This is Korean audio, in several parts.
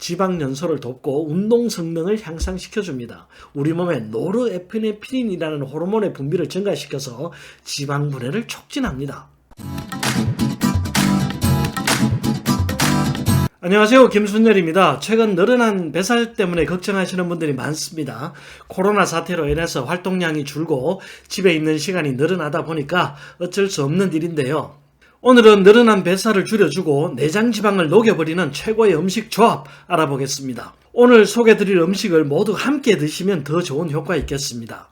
지방 연소를 돕고 운동 성능을 향상시켜줍니다. 우리 몸에 노르에피네피린이라는 호르몬의 분비를 증가시켜서 지방 분해를 촉진합니다. 안녕하세요. 김순열입니다. 최근 늘어난 배살 때문에 걱정하시는 분들이 많습니다. 코로나 사태로 인해서 활동량이 줄고 집에 있는 시간이 늘어나다 보니까 어쩔 수 없는 일인데요. 오늘은 늘어난 뱃살을 줄여주고 내장 지방을 녹여버리는 최고의 음식 조합 알아보겠습니다. 오늘 소개드릴 음식을 모두 함께 드시면 더 좋은 효과 있겠습니다.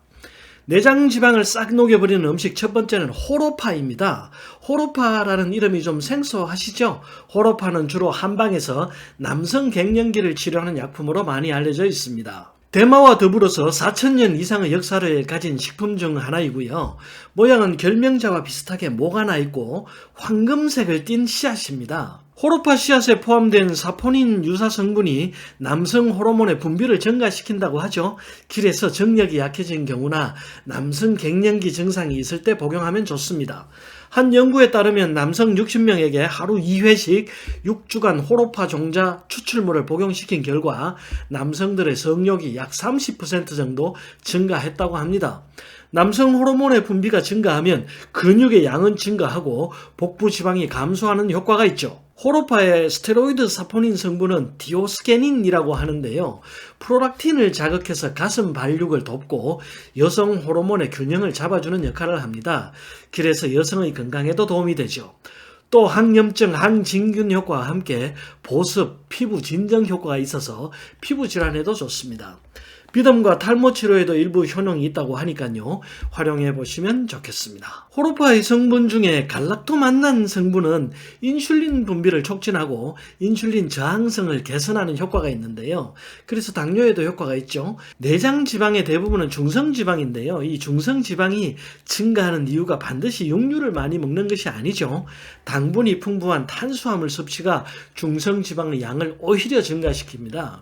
내장 지방을 싹 녹여버리는 음식 첫 번째는 호로파입니다. 호로파라는 이름이 좀 생소하시죠? 호로파는 주로 한방에서 남성 갱년기를 치료하는 약품으로 많이 알려져 있습니다. 대마와 더불어서 4천년 이상의 역사를 가진 식품 중 하나이고요. 모양은 결명자와 비슷하게 목 하나 있고 황금색을 띤 씨앗입니다. 호로파 씨앗에 포함된 사포닌 유사 성분이 남성 호르몬의 분비를 증가시킨다고 하죠. 길에서 정력이 약해진 경우나 남성 갱년기 증상이 있을 때 복용하면 좋습니다. 한 연구에 따르면 남성 60명에게 하루 2회씩 6주간 호로파 종자 추출물을 복용시킨 결과 남성들의 성욕이 약 30% 정도 증가했다고 합니다. 남성 호르몬의 분비가 증가하면 근육의 양은 증가하고 복부 지방이 감소하는 효과가 있죠. 호로파의 스테로이드 사포닌 성분은 디오스게닌이라고 하는데요. 프로락틴을 자극해서 가슴 발육을 돕고 여성 호르몬의 균형을 잡아주는 역할을 합니다. 그래서 여성의 건강에도 도움이 되죠. 또 항염증, 항진균 효과와 함께 보습, 피부 진정 효과가 있어서 피부 질환에도 좋습니다. 비듬과 탈모 치료에도 일부 효능이 있다고 하니까요. 활용해 보시면 좋겠습니다. 호로파의 성분 중에 갈락토 만난 성분은 인슐린 분비를 촉진하고 인슐린 저항성을 개선하는 효과가 있는데요. 그래서 당뇨에도 효과가 있죠. 내장 지방의 대부분은 중성 지방인데요. 이 중성 지방이 증가하는 이유가 반드시 육류를 많이 먹는 것이 아니죠. 당분이 풍부한 탄수화물 섭취가 중성 지방의 양을 오히려 증가시킵니다.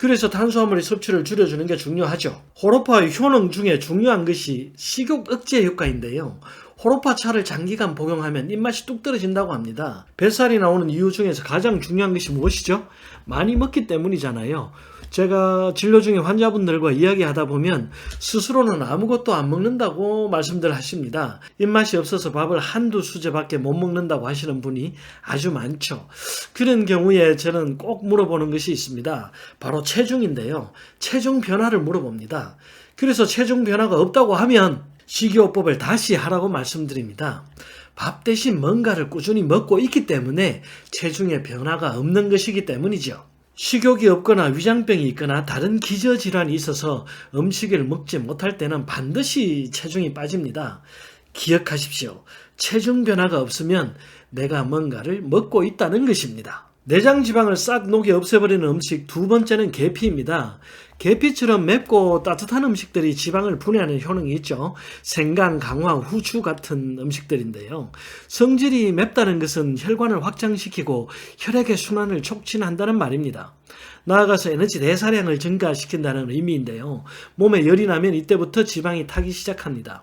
그래서 탄수화물의 섭취를 줄여주는 게 중요하죠. 호로파의 효능 중에 중요한 것이 식욕 억제 효과인데요. 호로파 차를 장기간 복용하면 입맛이 뚝 떨어진다고 합니다. 뱃살이 나오는 이유 중에서 가장 중요한 것이 무엇이죠? 많이 먹기 때문이잖아요. 제가 진료 중에 환자분들과 이야기하다 보면 스스로는 아무것도 안 먹는다고 말씀들 하십니다. 입맛이 없어서 밥을 한두 수제밖에 못 먹는다고 하시는 분이 아주 많죠. 그런 경우에 저는 꼭 물어보는 것이 있습니다. 바로 체중인데요. 체중 변화를 물어봅니다. 그래서 체중 변화가 없다고 하면 식이요법을 다시 하라고 말씀드립니다. 밥 대신 뭔가를 꾸준히 먹고 있기 때문에 체중의 변화가 없는 것이기 때문이죠. 식욕이 없거나 위장병이 있거나 다른 기저질환이 있어서 음식을 먹지 못할 때는 반드시 체중이 빠집니다. 기억하십시오. 체중 변화가 없으면 내가 뭔가를 먹고 있다는 것입니다. 내장 지방을 싹 녹여 없애버리는 음식 두 번째는 계피입니다. 계피처럼 맵고 따뜻한 음식들이 지방을 분해하는 효능이 있죠. 생강, 강화, 후추 같은 음식들인데요. 성질이 맵다는 것은 혈관을 확장시키고 혈액의 순환을 촉진한다는 말입니다. 나아가서 에너지 대사량을 증가시킨다는 의미인데요. 몸에 열이 나면 이때부터 지방이 타기 시작합니다.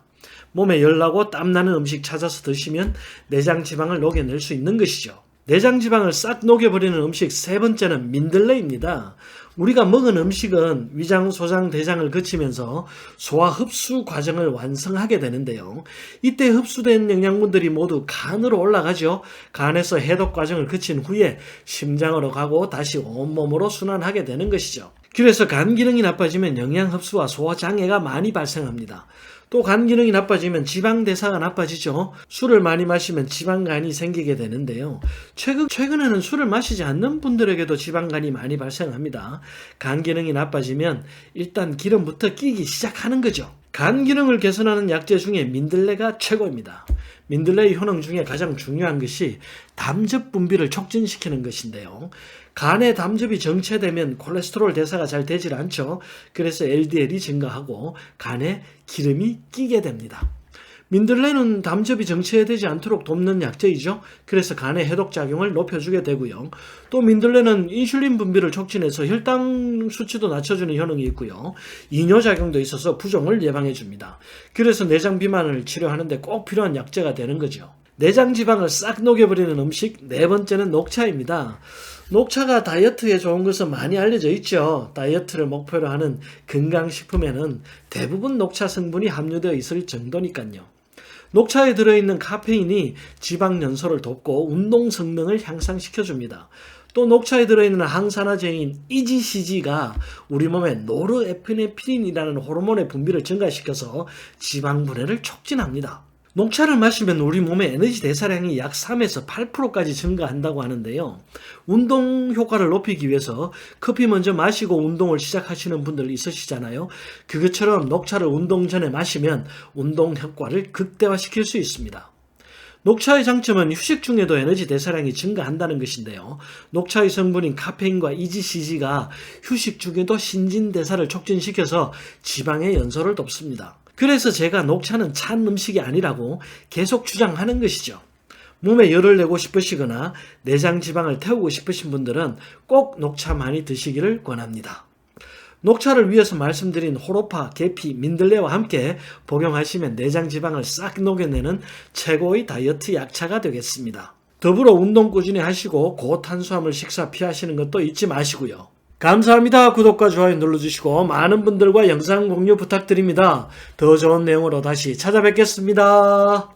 몸에 열나고 땀나는 음식 찾아서 드시면 내장 지방을 녹여낼 수 있는 것이죠. 내장 지방을 싹 녹여버리는 음식 세 번째는 민들레입니다. 우리가 먹은 음식은 위장, 소장, 대장을 거치면서 소화 흡수 과정을 완성하게 되는데요. 이때 흡수된 영양분들이 모두 간으로 올라가죠. 간에서 해독 과정을 거친 후에 심장으로 가고 다시 온몸으로 순환하게 되는 것이죠. 그래서 간 기능이 나빠지면 영양 흡수와 소화 장애가 많이 발생합니다. 또 간 기능이 나빠지면 지방 대사가 나빠지죠. 술을 많이 마시면 지방간이 생기게 되는데요. 최근, 최근에는 술을 마시지 않는 분들에게도 지방간이 많이 발생합니다. 간 기능이 나빠지면 일단 기름부터 끼기 시작하는 거죠. 간 기능을 개선하는 약재 중에 민들레가 최고입니다. 민들레의 효능 중에 가장 중요한 것이 담즙 분비를 촉진시키는 것인데요. 간의 담즙이 정체되면 콜레스테롤 대사가 잘 되질 않죠. 그래서 LDL이 증가하고 간에 기름이 끼게 됩니다. 민들레는 담즙이 정체되지 않도록 돕는 약재이죠. 그래서 간의 해독 작용을 높여주게 되고요. 또 민들레는 인슐린 분비를 촉진해서 혈당 수치도 낮춰주는 효능이 있고요. 이뇨 작용도 있어서 부종을 예방해 줍니다. 그래서 내장 비만을 치료하는데 꼭 필요한 약재가 되는 거죠. 내장 지방을 싹 녹여버리는 음식 네 번째는 녹차입니다. 녹차가 다이어트에 좋은 것은 많이 알려져 있죠. 다이어트를 목표로 하는 건강식품에는 대부분 녹차 성분이 함유되어 있을 정도니까요. 녹차에 들어있는 카페인이 지방 연소를 돕고 운동 성능을 향상시켜줍니다. 또 녹차에 들어있는 항산화제인 EGCG가 우리 몸에 노르에피네피린이라는 호르몬의 분비를 증가시켜서 지방 분해를 촉진합니다. 녹차를 마시면 우리 몸의 에너지 대사량이 약 3에서 8%까지 증가한다고 하는데요. 운동 효과를 높이기 위해서 커피 먼저 마시고 운동을 시작하시는 분들 있으시잖아요. 그것처럼 녹차를 운동 전에 마시면 운동 효과를 극대화시킬 수 있습니다. 녹차의 장점은 휴식 중에도 에너지 대사량이 증가한다는 것인데요. 녹차의 성분인 카페인과 EGCG가 휴식 중에도 신진대사를 촉진시켜서 지방의 연소를 돕습니다. 그래서 제가 녹차는 찬 음식이 아니라고 계속 주장하는 것이죠. 몸에 열을 내고 싶으시거나 내장 지방을 태우고 싶으신 분들은 꼭 녹차 많이 드시기를 권합니다. 녹차를 위해서 말씀드린 호로파, 계피, 민들레와 함께 복용하시면 내장 지방을 싹 녹여내는 최고의 다이어트 약차가 되겠습니다. 더불어 운동 꾸준히 하시고 고탄수화물 식사 피하시는 것도 잊지 마시고요. 감사합니다. 구독과 좋아요 눌러주시고 많은 분들과 영상 공유 부탁드립니다. 더 좋은 내용으로 다시 찾아뵙겠습니다.